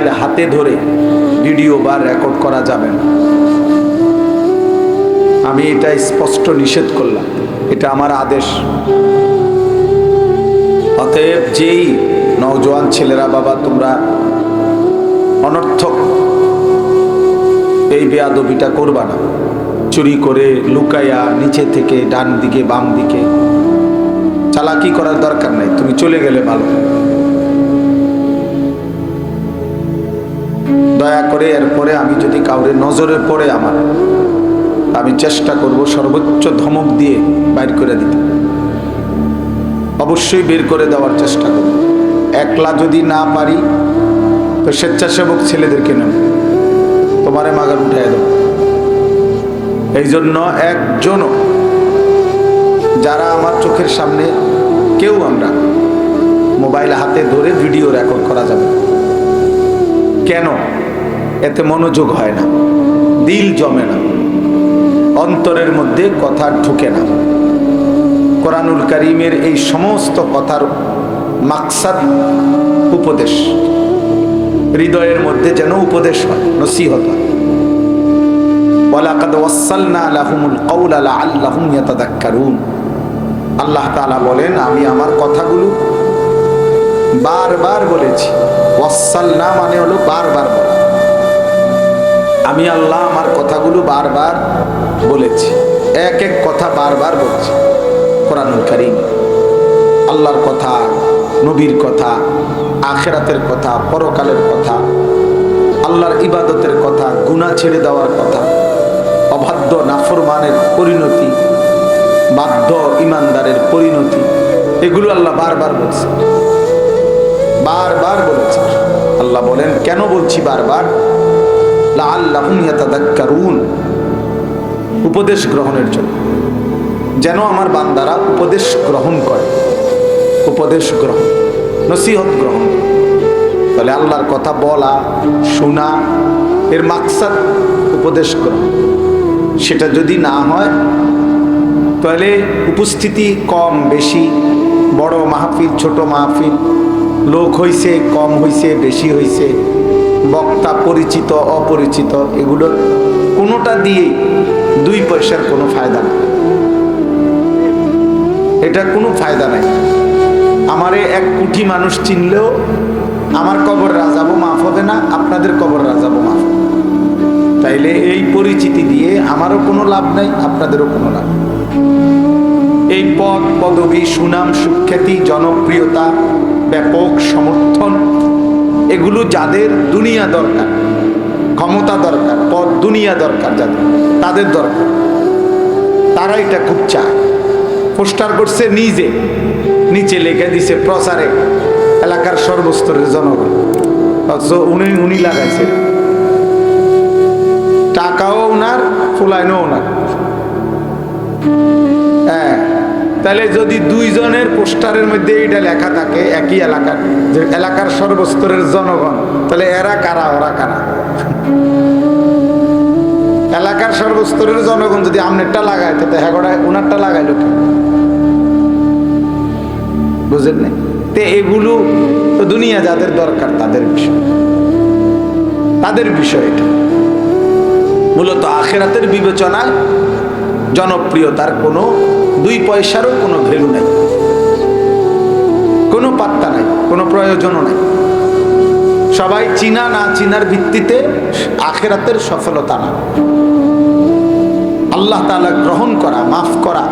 Mobile হাতে ধরে video বা রেকর্ড করা যাবে না। আমি এটা স্পষ্ট নিষেধ করলাম। এটা আমার আদেশ। অতএব যেই নওজোয়ান ছেলেরা, বাবা, তোমরা অনর্থক এই বেয়াদবিটা করবা না। চুরি করে লুকাইয়া নিচে থেকে ডান দিকে, বাম দিকে চালাকি করার দরকার নাই। তুমি চলে গেলে ভালো। দয়া করে এরপরে আমি যদি কাউরে নজরে পড়ে আমার, আমি চেষ্টা করব সর্বোচ্চ ধমক দিয়ে বাইর করে দিতে। অবশ্যই বের করে দেওয়ার চেষ্টা করব। একলা যদি না পারি, তো স্বেচ্ছাসেবক ছেলেদেরকে নেব। তোমারে মাগার উঠাই দেব। এই জন্য একজনও, যারা আমার চোখের সামনে কেউ আমরা মোবাইল হাতে ধরে ভিডিও রেকর্ড করা যাবে কেন? মনোযোগ হয় না। দিল জমে না। অন্তরের মধ্যে কথা ঢুকে না। কোরআনুল করিমের এই সমস্ত কথার মাকসাদ উপদেশ। হৃদয়ের মধ্যে যেন উপদেশ হয়, নসিহত হয়। ওয়ালাকাদ ওয়াসালনা লাহুমুল কওলা লাআল্লাহুম ইয়াতাযাক্কারুন আল্লাহ তাআলা বলেন, আমি আমার কথাগুলো বারবার বলেছি। ওয়াসালনা মানে হলো বারবার বলা। আমি আল্লাহ আমার কথাগুলো বারবার বলেছি। এক এক কথা বারবার বলছি। কোরআনুল কারীম, আল্লাহর কথা, নবীর কথা, আখেরাতের কথা, পরকালের কথা, আল্লাহর ইবাদতের কথা, গুনাহ ছেড়ে দেওয়ার কথা, অবাধ্য, নাফরমানের পরিণতি, বাধ্য ইমানদারের পরিণতি, এগুলো আল্লাহ বারবার বলছে। বারবার বলেছে। আল্লাহ বলেন, কেন বলছি বারবার? উপদেশ গ্রহণের জন্য। যেন আমার বান্দারা উপদেশ গ্রহণ করে। উপদেশ গ্রহণ, নসিহত গ্রহণ তাহলে আল্লাহর কথা বলা, শোনা, এর মাকসাদ উপদেশ গ্রহণ। সেটা যদি না হয়, তাহলে উপস্থিতি কম বেশি, বড় মাহফিল, ছোট মাহফিল, লোক হইছে, কম হইছে, বেশি হইছে বক্তা পরিচিত, অপরিচিত, এগুলো কোনোটা দিয়ে দুই পয়সার কোনো ফায়দা নেই। এটা কোনো ফায়দা নাই। আমারে এক কোটি মানুষ চিনলেও আমার কবর রাজাবো মাফ হবে না, আপনাদের কবর রাজাবো মাফ হবে। তাইলে এই পরিচিতি দিয়ে আমারও কোনো লাভ নাই, আপনাদেরও কোনো লাভ এই পদ, পদবী, সুনাম, সুখ্যাতি, জনপ্রিয়তা, ব্যাপক সমর্থন এগুলো যাদের দুনিয়া দরকার, ক্ষমতা দরকার পদ দুনিয়া দরকার যাদের, তাদের দরকার। তারা এটা খুব চায়। পোস্টার করছে নিজে, নিচে লেখে দিছে প্রচারে এলাকার সর্বস্তরের জনগণ। অথচ উনি উনি লাগাইছে। টাকাও ওনার, ফুলাইনও ওনার। তাহলে যদি দুইজনের পোস্টারের মধ্যে এইটা লেখা থাকে, একই এলাকার, যে এলাকার সর্বস্তরের জনগণ, তাহলে এরা কারা, ওরা কারা? এলাকার সর্বস্তরের জনগণ যদি আমনেরটা লাগায় তো হ্যাঁ ওনারটা লাগাইলো কি? বুঝলেন না তে এগুলো তো দুনিয়া যাদের দরকার, তাদের বিষয়। তাদের বিষয় এটা। মূলত আখেরাতের বিবেচনায় জনপ্রিয়তার কোনো দুই পয়সারও কোনো ভ্যালু নাই। কোনো পাত্তা নাই, কোনো প্রয়োজনও নাই। সবাই চিনা না চিনার ভিত্তিতে আখেরাতের সফলতা না। আল্লাহ তালা গ্রহণ করা, মাফ করা,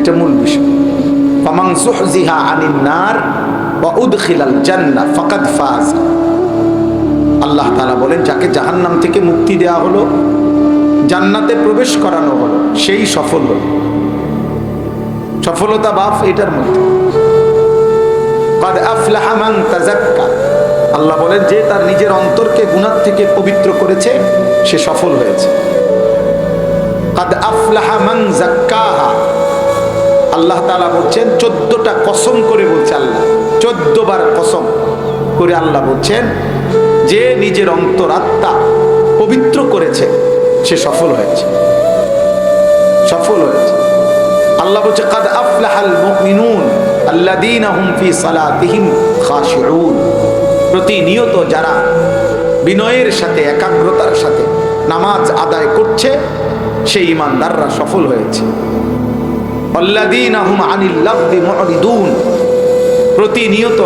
এটা মূল বিষয়। নার ফাকাদ ফাজ। আল্লাহ তাআলা বলেন, যাকে জাহান্নাম থেকে মুক্তি দেওয়া হলো জান্নাতে প্রবেশ করানো হলো, সেই সফল হলো সফলতা বাফ এটার মধ্যে। আল্লাহ বলেন, যে তার নিজের অন্তরকে গুনাহ থেকে পবিত্র করেছে, সে সফল হয়েছে। আল্লাহ তাআলা বলছেন, চোদ্দটা কসম করে বলছে আল্লাহ। চোদ্দ বার কসম করে আল্লাহ বলছেন, যে নিজের অন্তরাত্মা পবিত্র করেছে সে সফল হয়েছে। সফল হয়েছে। আল্লাহ বলছে, কাদ আফলাহাল মুমিনুন আল্লাযীনা হুম ফি সালাতিহিম খাশিউন। প্রতিনিয়ত যারা বিনয়ের সাথে, একাগ্রতার সাথে নামাজ আদায় করছে, সেই ইমানদাররা সফল হয়েছে। অল্লাদিনাহুম আনিল লাফদি মুরিদুন প্রতিনিয়ত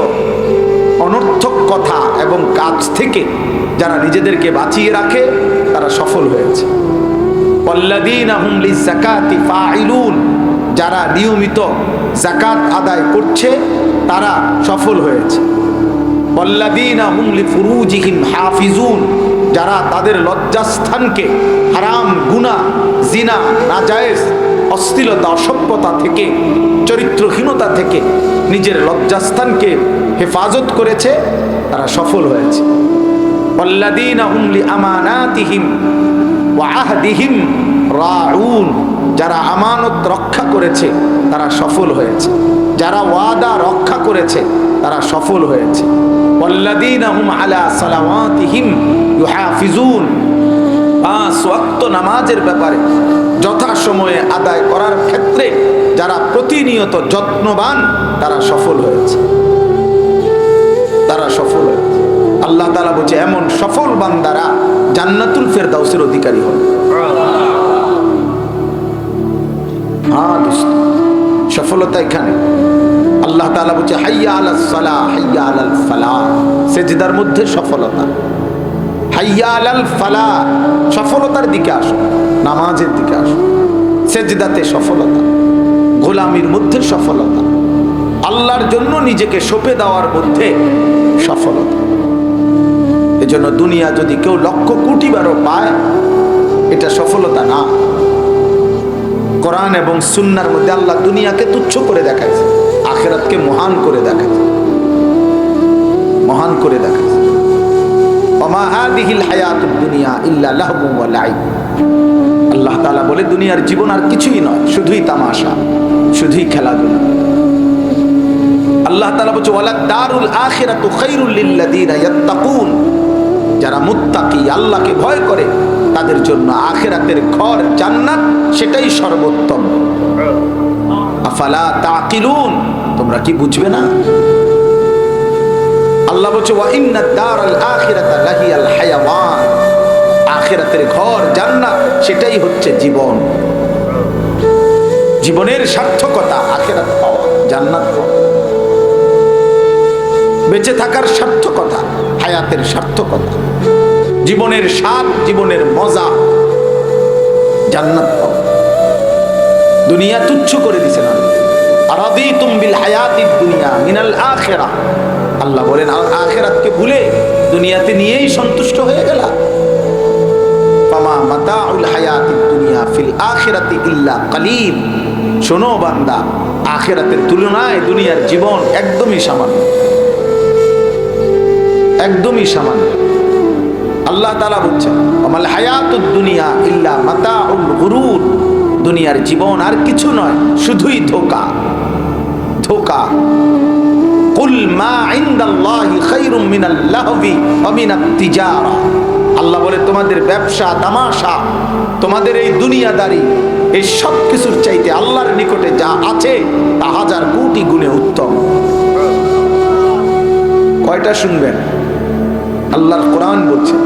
অনর্থক কথা এবং কাজ থেকে যারা নিজেদেরকে বাঁচিয়ে রাখে তারা সফল হয়েছে। যারা নিয়মিত জাকাত আদায় করছে, তারা সফল হয়েছে। যারা তাদের লজ্জাস্থানকে হারাম, গুনাহ, জিনা, নাজায়েজ, অশ্লীলতা, অসভ্যতা থেকে, চরিত্রহীনতা থেকে নিজের লজ্জাস্থানকে হেফাজত করেছে, তারা সফল হয়েছে। যারা আমানত রক্ষা করেছে, তারা সফল হয়েছে। যারা ওয়াদা রক্ষা করেছে, তারা সফল হয়েছে। নামাজের ব্যাপারে যথাসময়ে আদায় করার ক্ষেত্রে যারা প্রতিনিয়ত যত্নবান, তারা সফল হয়েছে। তালা বলছে, এমন সফল বান্দারা জান্নাতুল ফেরদাউসের অধিকারী হবে সফলতা এখানে। আল্লাহ তালা বলছে, হাইয়া আলাল সালা হাইয়া আলাল ফালা সেজদার মধ্যে সফলতা। হাইয়া আলাল ফালা সফলতার দিকে আসো, নামাজের দিকে আসো। সেজদাতে সফলতা, গোলামির মধ্যে সফলতা। আল্লাহর জন্য নিজেকে সঁপে দেওয়ার মধ্যে সফলতা। এজন্য দুনিয়া যদি কেউ লক্ষ কোটি বারো পায়, এটা সফলতা না। কোরআন এবং সুন্নার মধ্যে আল্লাহ দুনিয়াকে তুচ্ছ করে দেখাইছে, আখেরাতকে মহান করে দেখাইছে। মহান করে দেখাইছে। আল্লাহ বলে, দুনিয়ার জীবন আর কিছুই নয়, শুধুই তামাশা, শুধুই খেলাধুলা। আল্লাহ ওয়ালা দারুল ইয়াত্তাকুন। যারা মুত্তাকি, আল্লাহকে ভয় করে, তাদের জন্য আখেরাতের ঘর জান্নাত, সেটাই সর্বোত্তম। আফালা তাকিলুন, তোমরা কি বুঝবে না? আল্লাহ বলছে, ওয়া ইন্না দারাল আখিরাতা লাহিয়াল হায়াওয়ান। আখিরাতের ঘর জান্নাত, সেটাই হচ্ছে জীবন। জীবনের সার্থকতা, আখিরাত পাওয়া, জান্নাত পাওয়া। বেঁচে থাকার সার্থকতা। হায়াতের সার্থকতা। জীবনের স্বাদ, জীবনের মজা জান্নাত দুনিয়া তুচ্ছ করে দিছে না। আরাদি তুমবিল হায়াতির দুনিয়া মিনাল আখেরা। আল্লাহ বলেন আখেরাতকে ভুলে দুনিয়াতে নিয়েই সন্তুষ্ট হয়ে গেল। পামা মাতাউল হায়াতির দুনিয়া ফিল আখেরাতি ইল্লা কালিল। শোনো বান্দা, আখেরাতের তুলনায় দুনিয়ার জীবন একদমই সামান্য। একদমই সামান্য। আল্লাহ তালা বলছেন আমাল হায়াতুদ দুনিয়া ইল্লা মাতাউল গুরুর। দুনিয়ার জীবন আর কিছু নয়, শুধুই ধোকা। ধোকা। কুল মা ইনদাল্লাহি খায়রুম মিনাল লাহবি ওয়া মিনাত তিজারা। আল্লাহ বলে, তোমাদের ব্যবসা, তামাশা, তোমাদের এই দুনিয়াদারি, এই সব কিছুর চাইতে আল্লাহর নিকটে যা আছে তা হাজার কোটি গুণে উত্তম। কয়টা শুনবেন? আল্লাহর কোরআন বলছে,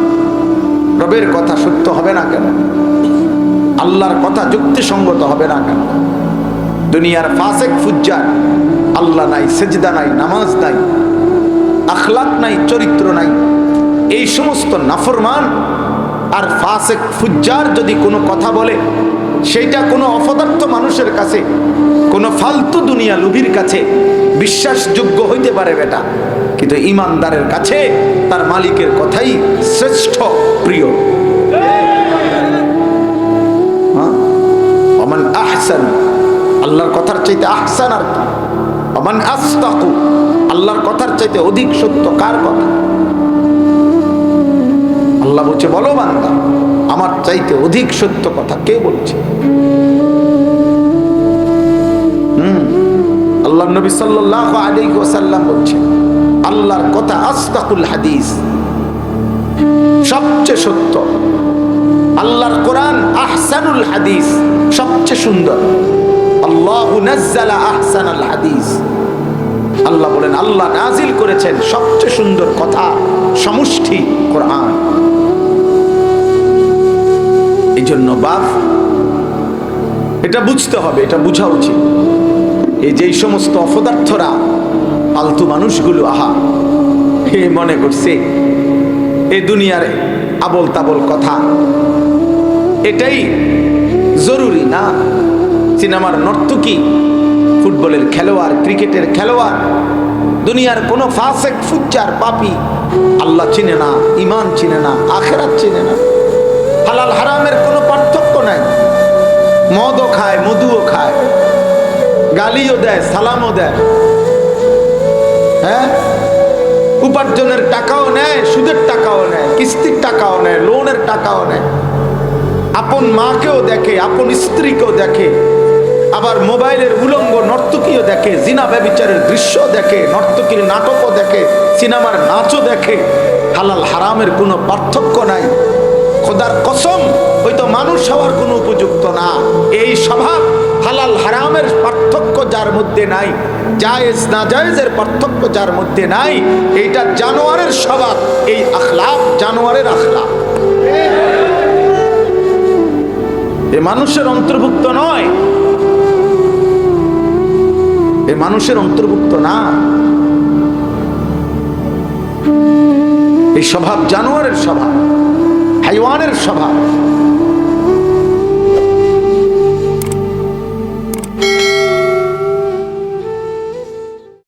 রবের কথা সত্য হবে না কেন? আল্লাহর কথা যুক্তিসঙ্গত হবে না কেন? দুনিয়ার ফাসেক ফুজ্জার, আল্লাহ নাই, সেজদা নাই, নামাজ নাই, আখলাক নাই, চরিত্র নাই, এই সমস্ত নাফরমান আর ফাসেক ফুজ্জার যদি কোনো কথা বলে, সেইটা কোনো অপদার্থ মানুষের কাছে, কোনো ফালতু দুনিয়া লুভির কাছে বিশ্বাসযোগ্য হইতে পারে বেটা। কিন্তু ইমানদারের কাছে তার মালিকের কথাই শ্রেষ্ঠ, প্রিয়। হ্যাঁ? অমান আহসান, আল্লাহর কথার চাইতে আহসান আর কি? অমান আস্তাকু, আল্লাহর কথার চাইতে অধিক সত্য কার কথা? আল্লাহ বলছে, বলো বান্দা, আমার চাইতে অধিক সত্য কথা কে বলছে? হুম? আল্লাহ নবী সাল্লাহ আলাইহি ওয়াসাল্লাম বলছে আল্লাহর কথা আস্তাকুল হাদিস। সবচেয়ে সত্য। আল্লাহর কোরআন আহসানুল হাদিস। সবচেয়ে সুন্দর। এটা বুঝতে হবে, এটা বুঝা উচিত। এই যে সমস্ত অপদার্থরা ফালতু মানুষগুলো, আহা। হে মনে করছে, এ দুনিয়ার আবল তাবল কথা। এটাই জরুরি না? সিনেমার নর্তকী, ফুটবলের খেলোয়াড়, ক্রিকেটের খেলোয়াড়, দুনিয়ার কোনো ফাসেক, ফুচ্চার পাপি, আল্লাহ চিনে না ইমান চিনে না, আখেরাত চিনে না। হালাল হারামের কোনো পার্থক্য নাই। মদও খায়, মধুও খায়। গালিও দেয়, সালামও দেয়। হ্যাঁ? উপার্জনের টাকাও নেয়, সুদের টাকাও নেয়, কিস্তির টাকাও নেয়, লোনের টাকাও নেয়। আপন মাকেও দেখে, আপন স্ত্রীকেও দেখে, আবার মোবাইলের উলঙ্গ নর্তকীও দেখে, জিনা ব্যবিচারের দৃশ্য দেখে, নর্তকীর নাটকও দেখে, সিনেমার নাচও দেখে, হালাল হারামের কোনো পার্থক্য নাই। খোদার কসম হয়তো মানুষ হওয়ার কোনো উপযুক্ত না। এই স্বভাব হালাল হারামের পার্থক্য যার মধ্যে নাই, জায়েজ না জায়েজের পার্থক্য যার মধ্যে নাই, এইটা জানোয়ারের স্বভাব, এই আখলাপ জানোয়ারের আখলাপ। এ মানুষের অন্তর্ভুক্ত নয়। এ মানুষের অন্তর্ভুক্ত না। এই স্বভাব জানোয়ারের স্বভাব, হাইওয়ানের স্বভাব।